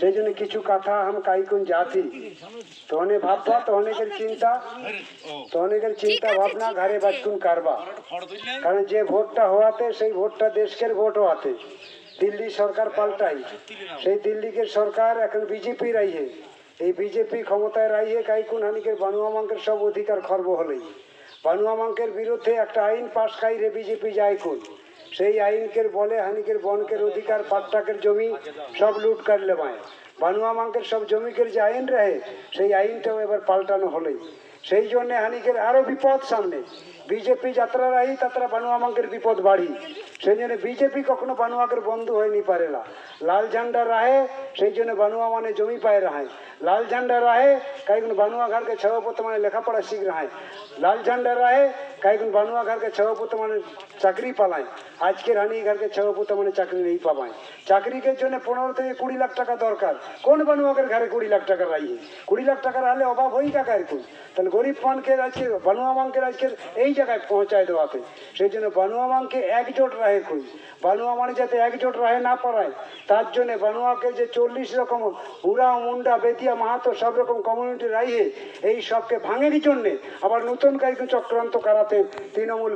সেই জন্য কিছু কথা হাম কাইকুন জাতি। তহনে ভাববা তহনেকের চিন্তা তহনেকের চিন্তা ভাবনা ঘরে বাচকুন কারবা। কারণ যে ভোটটা হওয়াতে সেই ভোটটা দেশকের ভোট হওয়াতে দিল্লি সরকার পাল্টাই। সেই দিল্লিকে সরকার এখন বিজেপি রাইয়ে। এই বিজেপি ক্ষমতায় রাইয়ে কাইকুন হানিকের বানুয়ামাঙ্কের সব অধিকার খর্ব হলেই। বানুয়ামাঙ্কের বিরুদ্ধে একটা আইন পাশ কাইরে বিজেপি যায় কোন? সেই আইনকের বলে হানিকের বনকের অধিকার, পাট্টাকের জমি সব লুট কাটলে মায় বানুয়া মাঙ্কের সব জমিকের যে আইন রহে সেই আইনটাও এবার পাল্টানো হলেই। সেই জন্য হানিকের আরও বিপদ সামনে। বিজেপি যাত্রা রাহি তাত্রা বানুয়া মাঙ্কের বিপদ বাড়ি। সেই জন্য বিজেপি কখনো বানুয়াকের বন্ধু হয়নি পারে না। লাল ঝান্ডা রাহে, সেই জন্য বানুয়া মানে জমি পায় রাহে। লাল ঝান্ডা রাহে কাইগুন বানুয়া ঘরকে সভাপতি মানে লেখাপড়া শিখ রাহে। লাল ঝান্ডা রাহে কাইগুন বানুয়া ঘরকে সভাপতি মানে চাকরি পালায় আজকের হানি ঘরকে সভাপতি মানে চাকরি নেই পাবায় চাকরিকে জন্য পনেরো থেকে কুড়ি লাখ টাকা দরকার কোন বানুয়াকের ঘরে কুড়ি লাখ টাকা রাইয়ে কুড়ি লাখ টাকা হলে অভাব হই টাকা এরকম তাহলে গরিব মানকে আজকে বানুয়া মানকে আজকে এই জায়গায় পৌঁছায় দেওয়াতে সেই জন্য বানুয়া মানকে একজোট রাহে কই বানুয়া মানে যাতে একজোট রাহে না পারায় তার জন্য বানুয়াকে যে চল্লিশ রকম উড়া মুন্ডা বেতিয়া মাহাতো সব রকম কমিউনিটি রাইয়ে এই সবকে ভাঙের জন্যে আবার নতুন কাইকে চক্রান্ত করাতে তৃণমূল